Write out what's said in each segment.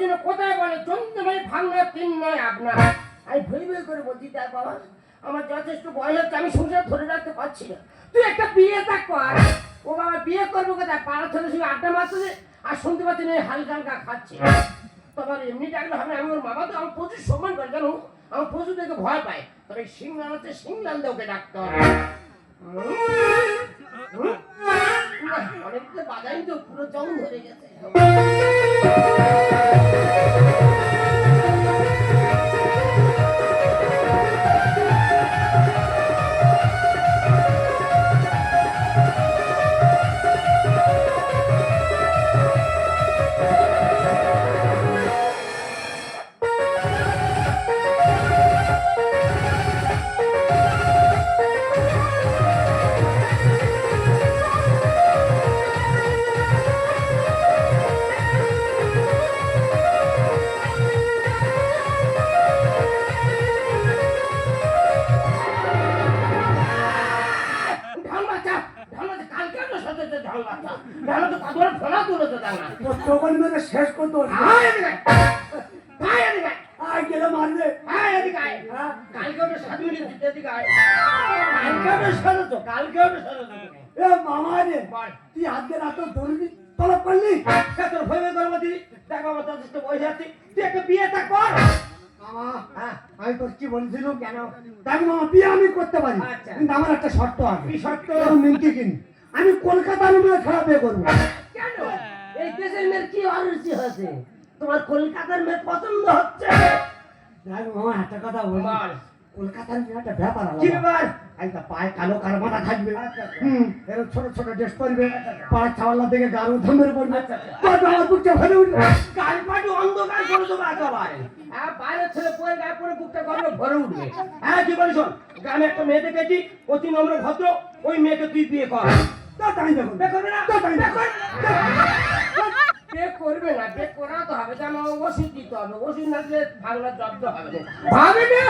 জন্য কোথায় বলে? চন্দ্র ভাই ভাঙনা তিন নয় আপনার। আমি ভই ভুল করে বলছি, দেখ বাবা, আমার যথেষ্ট বয়স হচ্ছে, আমি সংসার ধরে রাখতে পারছি না। তুই একটা বিয়ে তা কর। ও বাবা, বিয়ে করব কোথায়? পাড়া ছোট শুধু আড্ডা মারতে আর শুনতে পাচ্ছি না, হালকা হালকা খাচ্ছে। তোমার এমনি ডাকলে হবে আমি ওর বাবা তো আমার প্রচুর সম্মান করে, জানো? আমার প্রচুর দেখে ভয় পায়। তবে সিংলান হচ্ছে সিংলান ওকে ডাকতে হবে। অনেক বাজাই তো পুরো জং ধরে গেছে। তোর টোকন মেরে শেষ করতে আয় এদিকে। আয় এদিকে। আয় গেলে মারবে। আয় এদিকে আয়। হ্যাঁ? কালকে ওটা সাত মিনিট দিতে এদিকে আয়। কালকে ওটা সাজাতো কালকে ওটা সাজাতো এ মামা রে তুই আজকে রাত দৌড়বি তলব করলি? তোর ভয় ভয় করব দিদি। দেখ আমার যথেষ্ট বয়স আছে। তুই একটা বিয়ে কর। মামা হ্যাঁ আমি তোর কি বলছিলাম? কেন? দেখ মামা বিয়ে আমি করতে পারি। আচ্ছা। কিন্তু আমার একটা শর্ত আছে। কি শর্ত? মিনতি কিনি। আমি কলকাতার মেয়ে ছাড়া বিয়ে করব কেন এই দেশের মেয়ের কি হয়েছে তোমার কলকাতার মেয়ে পছন্দ হচ্ছে। মামা একটা কথা বল। কলকাতার মেয়ে একটা ব্যাপার আলাদা। একটা পায়ে কালো কালো থাকবে। আচ্ছা, আচ্ছা। হুম এরকম ছোট ছোট ড্রেস পরবে। পাড়ার ছাওয়ালা দিকে গারু ধমের পড়বে। আমার বুকটা ভরে উঠবে। গালপাটি অন্ধকার করে দেবো একেবারে। হ্যাঁ বাইরের ছেলে পরে গায়ে পরে বুকটা গরমে ভরে উঠবে। হ্যাঁ কি বলিস গ্রামে একটা মেয়ে দেখেছি অতি নম্র ভদ্র। ওই মেয়েকে তুই বিয়ে কর। তা তাই বিয়ে করবে না। তা তাই বিয়ে দেখুন করবে না বিয়ে করাতে হবে যেন ওষুধ দিতে হবে, ওষুধ না দিলে ভাগনা জব্দ হবে। না ভাবে না?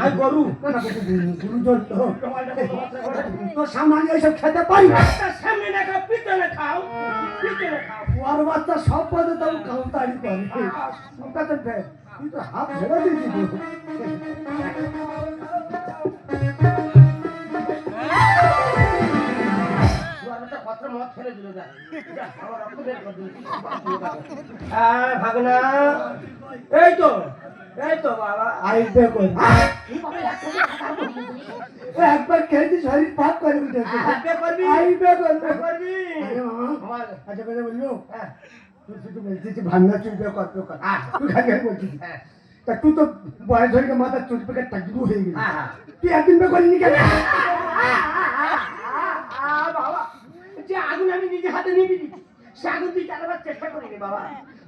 আমি গরু। তোর সামনে আমি এইসব খেতে পারি সামনে না খাও পিছনে খাও। বাচ্চা সব পদে তাও কাউন্টারি করে। ওটা তো দে। তুই তো হাত। হ্যাঁ, ভাগনা। এই তো। এই তো বাবা। আইবে কই তুই? ও একবার খেয়েছি শরীর পাপ করে উঠেছে। হ্যাঁ, করবি? আইবে কই করবি? আরে মামা আচ্ছা কথা বলল হ্যাঁ, তুই শুধু বলছিস যে চুলবে কত কর হ্যাঁ। তুই খালি খালি বলছিস? হ্যাঁ, তা তুই তো বয়স হয়ে মাথা চুল পেকে হয়ে গেলি। হ্যাঁ। তুই একদিন বে করিনি কেন? বাবা, যে আগুন আমি নিজে হাতে নিয়ে দিচ্ছি সে আগুন তুই চালাবার চেষ্টা করিনি বাবা।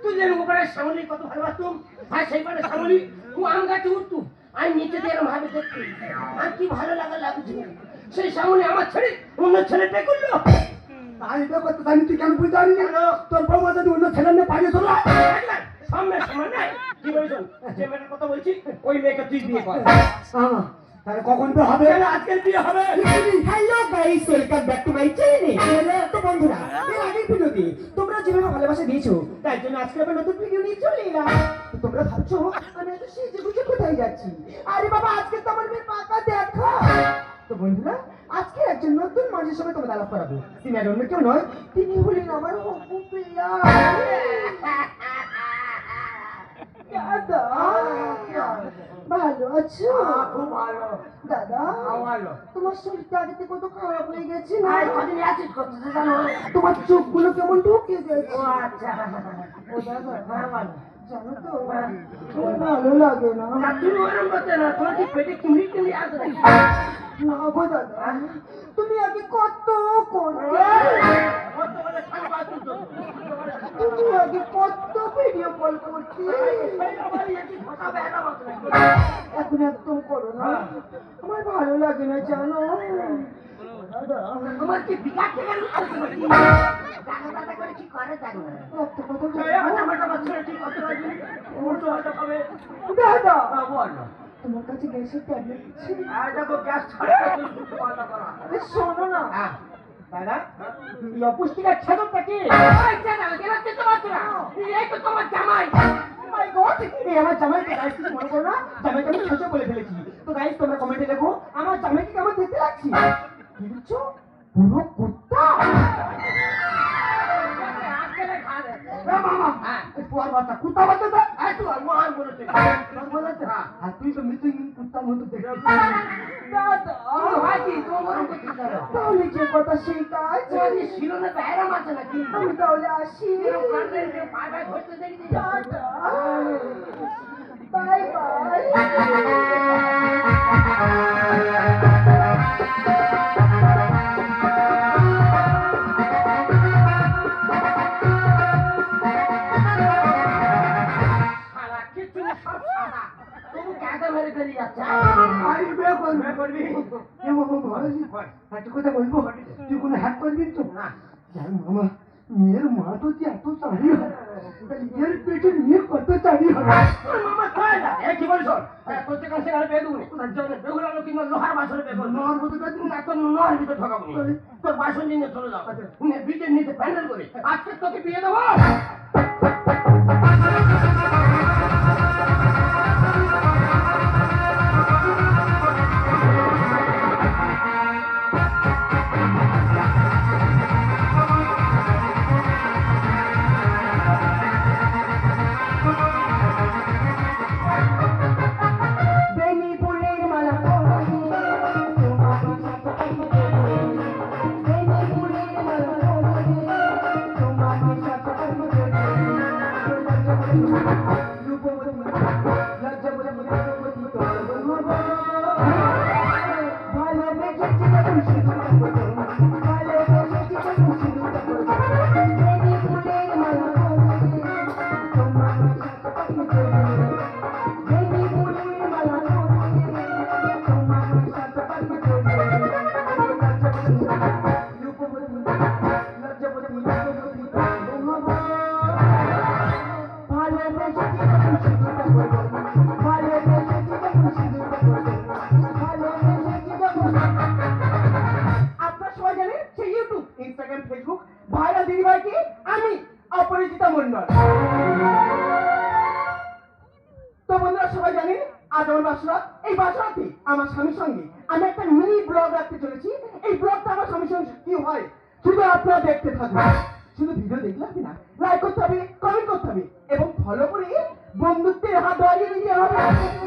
তুই যেন ওখানে সামলি কত ভালোবাসতুম আর সেই পারে সামলি ও আম গাছে উঠতু। আমি নিচে দিয়ে এরম ভাবে দেখতে। আর কি ভালো লাগা লাগছে। সেই সামনে আমার ছেলে অন্য ছেলে পে করল। আইবে কত জানি তুই কেন বুঝতে পারিনি? না তোর বউ যদি অন্য ছেলে নিয়ে পালিয়ে চলো সামনে সামনে। কি বলছো? যে মেয়েটার কথা বলছি ওই মেয়েকে তুই বিয়ে কর। আমা তাহলে কখন বে হবে? কেন বিয়ে হবে? Hello guys welcome back to my channel তো বন্ধুরা এর আগের ভিডিওতে তোমরা যেভাবে ভালোবাসা দিয়েছ তাই জন্য আজকে আমরা নতুন ভিডিও নিয়ে চলে এলাম। তোমরা ভাবছ আমি এত সেজে গুজে কোথায় যাচ্ছি? আরে বাবা আজকে তো আমার মেয়ে পাকা দেখা। তো বন্ধুরা আজকে একজন নতুন মানুষের সঙ্গে তোমাদের আলাপ করাবো। তিনি আর অন্য কেউ নয় তিনি হলেন আমার হবু প্রিয়া। দাদা ভালো আছো খুব ভালো দাদা ভালো তোমার শরীরটা আগে থেকে কত খারাপ হয়ে গেছে না কদিন অ্যাসিড করতেছে জানো তোমার চোখগুলো কেমন ঢুকে গেছে ও আচ্ছা ও দাদা হ্যাঁ, ভালো। জানো তো ভালো লাগে না না, তুমি ওরম করতে না, তোমার কি পেটে কিমড়ি কিমড়ি আছে না গো দাদা তুমি আগে কত করতে তুমি আগে কত ভিডিও কল করতে এই আমার কি ঘষা বেড়া মতো নাকি? এখন একদম করো না। আমার ভালো লাগে না জানো? দাদা তোমার কি বিকাশ থেকে করে কি করে জানো? দাদা! কাছে গ্যাসের ট্যাবলেট শোনো না। হ্যাঁ। দাদা এই অপুষ্টিকার ছাদরটা কি? এই তো তোমার জামাই। আমার জামাইকে গাইস কিছু মনে করো না? জামাইকে আমি ছোট বলে ফেলেছি। তো গাইস তোমরা কমেন্টে দেখো আমার জামাইকে কেমন দেখতে লাগছে? কি বুঝছ পুরো কুত্তা? মামা হ্যাঁ। এই পোয়ার বাচ্চা কুত্তা বাচ্চা তো এই তো মহান বলেছে। তোর বলেছে আর তুই তো মৃত্যু কুত্তার মতো দেখে দাদা তুই হয় কি? তোর বড় করতে পারো। তাহলে যে কথা সেই আই বিয়ে করবি করবি? এ কথা বলব? তুই কোনো হ্যাক করবি তো? না। মামা মেয়ের মা তো যে এত চারি হয়। এর পেটের মেয়ে কত চারি হয়? মামা চলে যা। এই কি? এই তোর নি। কিংবা লোহার বাসনে বেগুন। মার মতো কাজ না, তোর লোহার ভিতরে ঢোকাবো তোর বাসন নিয়ে চলে যাও নে, বিটের প্যান্ডেল করে। আজকে তোকে বিয়ে দেবো। বন্ধুত্বের হাত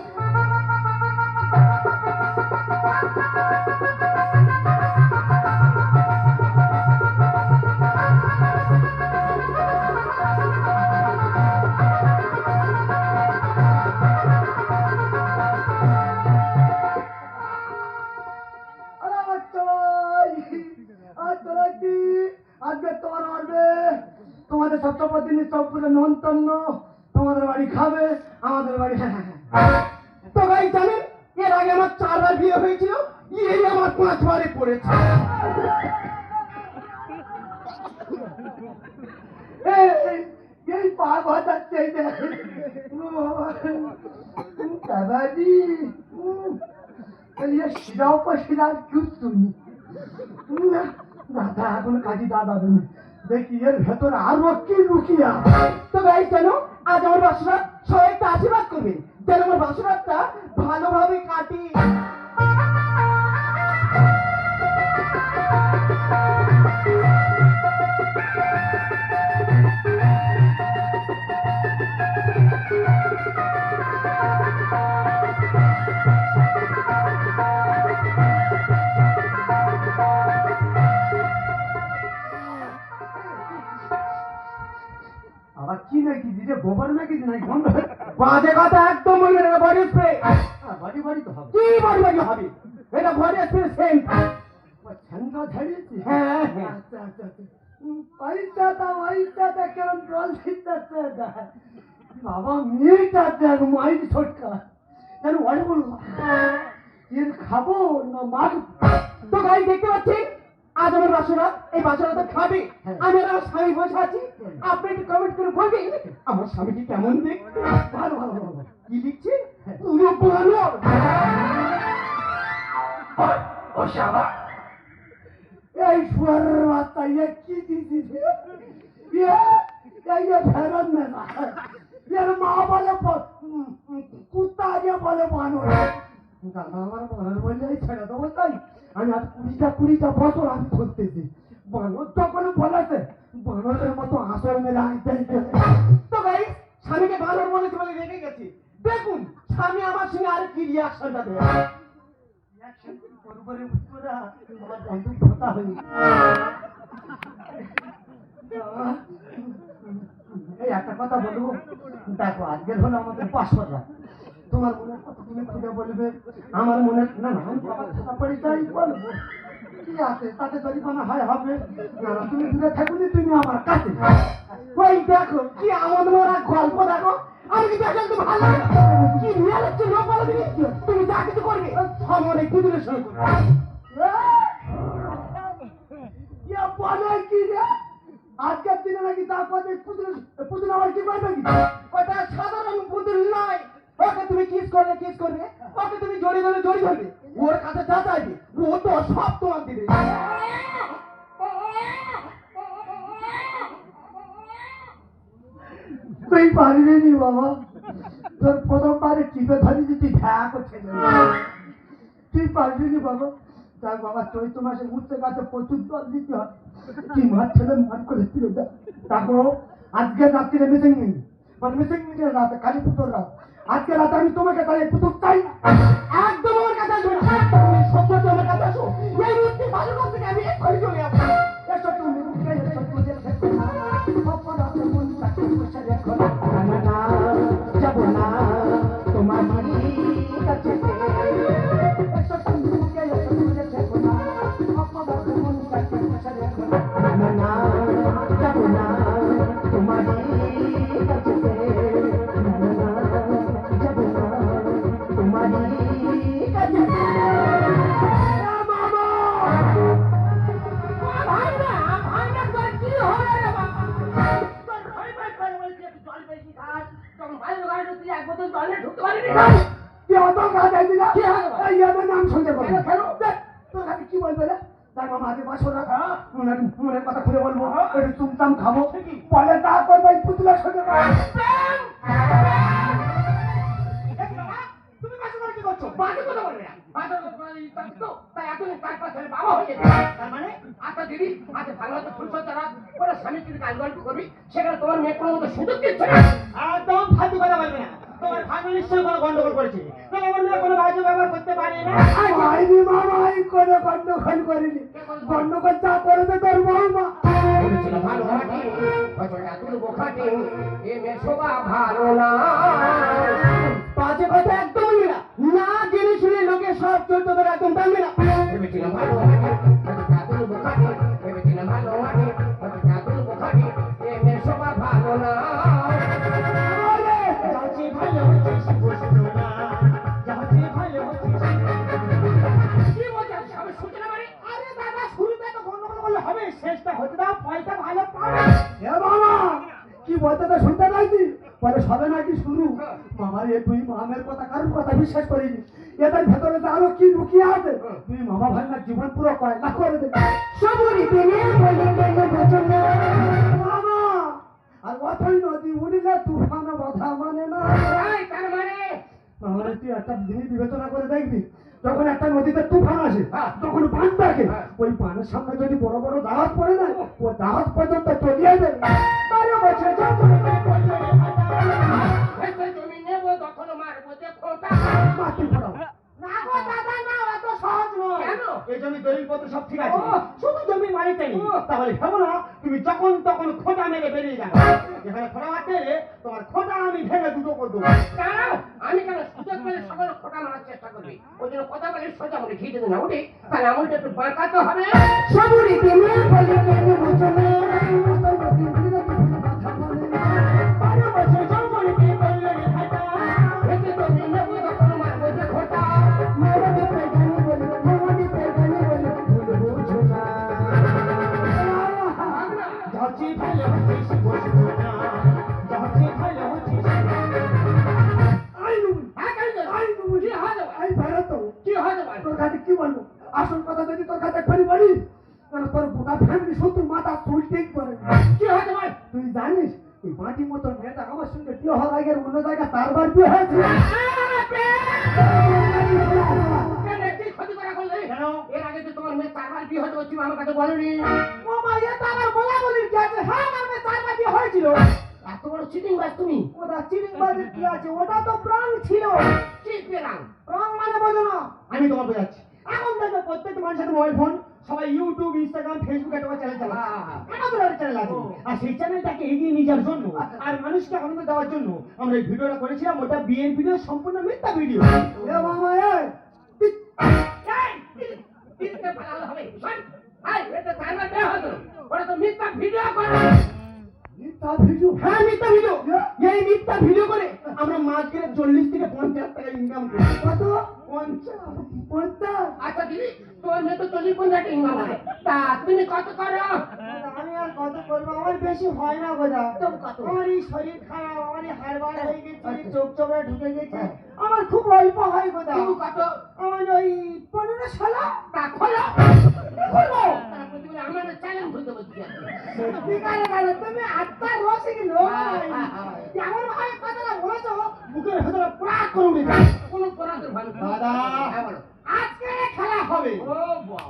এই আমার পাঁচবারে পড়েছে। এই, পা বাজাচ্ছে এখন কাজী দাদা দেখি এর ভেতর আরও কি লুকিয়া। তো ভাই জানো আজ আমার বাসরাত সবাই একটা আশীর্বাদ করবে। যেন আমার বাসরাতটা ভালোভাবে কাটে। দেখ মাইক ছোটকা যেন ওই বলল এর খাব না মার তো গাড়ি দেখতে পাচ্ছেন আজ আমার বাসনা এই বাসনা তো খাবে আমি আর আমার স্বামী বসে আছি আপনি একটু কমেন্ট করে বলবেন আমার স্বামীকে কেমন দেখতে ভালো ভালো ভালো কি লিখছে পুরো ভালো ও শাবা এই শুয়ারের বাচ্চা ইয়ে কি দিছিস ইয়ে ইয়ে ফেরত না এর মা বলে কুত্তা আগে বলে বানর। দাদা, আমার বানর বললে ছেড়ে দেবো তাই। আমি আজ কুড়িটা কুড়িটা বছর আমি ধরতেছি বানর তখন বলেছে, বানরের মতো আসর মেরে আইতে তো গাই স্বামীকে বানর বলেছে বলে রেখে গেছি। দেখুন, স্বামী আমার সঙ্গে আর কি রিয়াকশনটা হই এই একটা কথা বলব। দেখো আজকের হলো আমাদের পাসওয়ার্ড তোমার মনের কথা তুমি খুঁজে বলবে? আমার মনে না না আমি বাবার কথা পরিচয় বলব। কি আছে? তাতে জরিমানা হয় হবে না না তুমি দূরে থাকুনি তুমি আমার কাছে ওই দেখো কি আমোদ মরা গল্প দেখো। আমি কি দেখেন তো ভালো? কি নিয়ে যাচ্ছে লোক বলে তুমি যা কিছু করবে আমার একটু দূরে সরে করবে। বলে কি রে? আজকের দিনে নাকি তা কথা পুতুল পুতুল আমার কি করবে কি ওটা সাধারণ পুতুল নয়। ওকে তুমি কিস করলে কিস করবে, ওকে তুমি জড়ি ধরে জড়ি ধরবে। ওর কাছে যা চাইবে, ও তো সব তোমার দিবে। তুই পারবি নি বাবা? তোর প্রথমবারে টিপে ধরি যে তুই ভ্যা করছে তুই পারবি নি বাবা? তার বাবা চৈত্র মাসে উঠতে গাছে প্রচুর জল দিতে হয়। তিন মার ছেলে মার করে দিল দেখো, আজকে রাত্রিরে মিসিং নেই মানে মিসিং মিটের রাতে, কালী পুজোর রাত। আজকে রাত আমি তোমাকে তাহলে পুতুল চাই। একদম আমার কাছে আসবে সত্য তোমার এই ভালো আমি করে চলে ফুলসজ্জা খাব ওরা স্বামী স্ত্রী কাজ গল্প করবি, সেখানে তোমার মেয়ে কোনো মতো সুযোগ দিচ্ছে না। একদম ফালতু কথা বলবে না। তোমার ভাগ্য নিশ্চয়ই কোনো গন্ডগোল করেছে। কোনো বাজে ব্যবহার করতে পারে না। আইনি মামা এই করে গন্ডগোল করিনি। গন্ডগোল যা করেছে তোর বৌমা। ভালো এ মেশোবা ভালো না। আছে মামা ভাইনার জীবন পুরো কয়লা করে দেবে সবুরি দিনে বলে গেল বচন মামা আর অথই নদী উড়িলে তুফানো বাধা মানে না। তার মানে? আমার তুই একটা জিনিস বিবেচনা করে দেখবি যখন একটা নদীতে তুফান আসে হ্যাঁ। তখন বান থাকে হ্যাঁ। ওই বানের সামনে যদি বড় বড় জাহাজ পড়ে যায় ও। জাহাজ পর্যন্ত চলিয়ে যাবে বারো বছর যখন মারবো যে খোঁটা। মাটি ফোড়াও না গো দাদা না এত সহজ নয় কেন? এই জমি দলিল পত্র সব ঠিক আছে। শুধু জমি মালিকটা নেই। তাহলে ভেবো না তুমি যখন তখন খোঁটা মেরে বেরিয়ে যাবে। এখানে খোঁটা মারতে তোমার খোঁটা আমি ভেঙে দুটো করে দেবো। দাঁড়াও, আমি কেন সুযোগ পেলে সকলে খোটা মারার চেষ্টা করবি? ওই জন্য কথা বলে সোজা মনে ঘি দিতে না উঠি। তাহলে আমলটা একটু বাঁকাতে হবে। সবুরি বলে বচন শুধু মাথা উল্টেই করে কি হয়েছে ভাই? তুই জানিস এই মাটি মতো মেয়েটা আমার সঙ্গে বিয়ে হওয়ার আগে অন্য জায়গায় তারবার বিয়ে কি ক্ষতি করা করলে? এর আগে তো তোমার মেয়ে চারবার বিয়ে হতে হচ্ছিল আমার কাছে বলনি। ও মা এ তো আমার বলা বলি গেছে হ্যাঁ আমার মেয়ে চারবার বিয়ে হয়েছিল। এত বড় চিটিং বাস তুমি? ওটা কি আছে? ওটা তো প্রাণ ছিল। কি মানে বোঝো না। আমি তোমার বোঝাচ্ছি। এখন দেখবে প্রত্যেক মানুষের মোবাইল ফোন। সবাই ইউটিউব ইনস্টাগ্রাম ফেসবুক একটা চ্যানেল চালাচ্ছে আমাদের একটা চ্যানেল আছে আর সেই চ্যানেলটাকে এগিয়ে নিয়ে যাওয়ার জন্য আর মানুষকে আনন্দ দেওয়ার জন্য আমরা এই ভিডিওটা করেছিলাম ওটা বিএনপির সম্পূর্ণ মিথ্যা ভিডিও মামা হবে হতো তো মিথ্যা ভিডিও করে মিথ্যা ভিডিও। হ্যাঁ মিথ্যা ভিডিও। এই মিথ্যা ভিডিও করে আমরা মাস গেলে চল্লিশ থেকে পঞ্চাশ টাকা ইনকাম করি। কত? পঞ্চাশ। পঞ্চাশ। আচ্ছা দিদি তোর মেয়ে তো চল্লিশ পঞ্চাশ ইনকাম হয় তা তুমি কত করো? আমি আর কত করব? আমার বেশি হয় না গোদা তো কত? আমার এই শরীর খারাপ আমার এই হয়ে গেছে আচ্ছা। চোখ চোখে ঢুকে গেছে। হ্যাঁ। আমার খুব অল্প হয় গোদা কত? আমার ওই পনেরো ষোলো বা খোলো। খুলবো আমার তুমি আত্মা রয়েছে এমন ভাবে কথাটা বলেছ বুকের ভেতরে পুরা করুন আজকে খেলা হবে।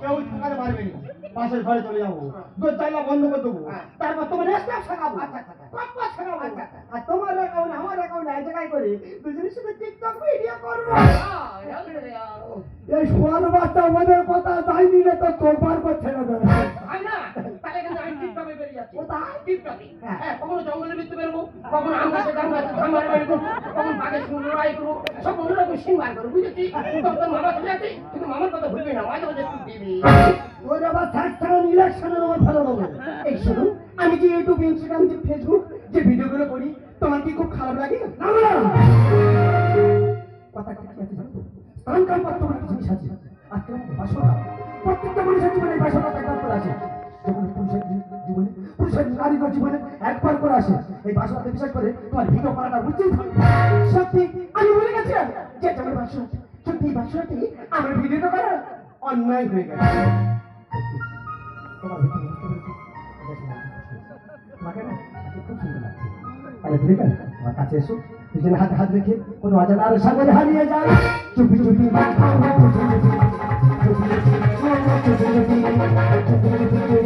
কেউ থাকাতে পারবে না। পাশের ঘরে চলে যাব। দরজা জানলা বন্ধ করে দেবো। হ্যাঁ। তারপর তোমার স্টাফ শেখাবো আচ্ছা, আচ্ছা, আচ্ছা। কপ্পা শেখাবো আচ্ছা, আচ্ছা। আর তোমার অ্যাকাউন্ট আমার অ্যাকাউন্ট এক জায়গায় করে দুজনের সাথে টিকটক ভিডিও করব। এই সোয়ান বাচ্চা ওদের কথা তাই নিলে তো তোর পার করছে না দাদা হয় না তাহলে কিন্তু আমি টিকটকে বেরিয়ে যাচ্ছি। কোথায়? টিকটকে হ্যাঁ। কখনো জঙ্গলের ভিতরে বেরোবো কখনো আম গাছে গাম গাছে ধান মারা বেরোবো কখনো বাঘের সঙ্গে লড়াই করব সব অন্যরকম সিন বার করব বুঝেছি? তোর মামা চলে যাচ্ছে কিন্তু মামার কথা ভুলবি না মাঝে মাঝে একটু দিবি। ওর আবার থাক থাকা ইলেকশনের ওপর ফেলে দেবো এই শুনুন আমি যে ইউটিউব ইনস্টাগ্রাম যে ফেসবুক যে ভিডিওগুলো করি তোমার কি খুব খারাপ লাগে? না না। কথা কি আছে জানো? তো কাল পাত্র কিছু জিনিস আছে। আজকে বাসনা। প্রত্যেকটা মানুষের জীবনে বাসনা করে আসে একবার করে আসে এই বাসনাতে বিশ্বাস করে তোমার ভিডিও করাটা উচিত সত্যি আমি সত্যি বাসনাটি আমার করা অন্যায় হয়ে গেছে তাহলে কাছে এসো দুজন হাত হাত দেখে কোনো অজানার সাগরে হারিয়ে যায় চুপি চুপি চুপি চুপি চুপি চুপি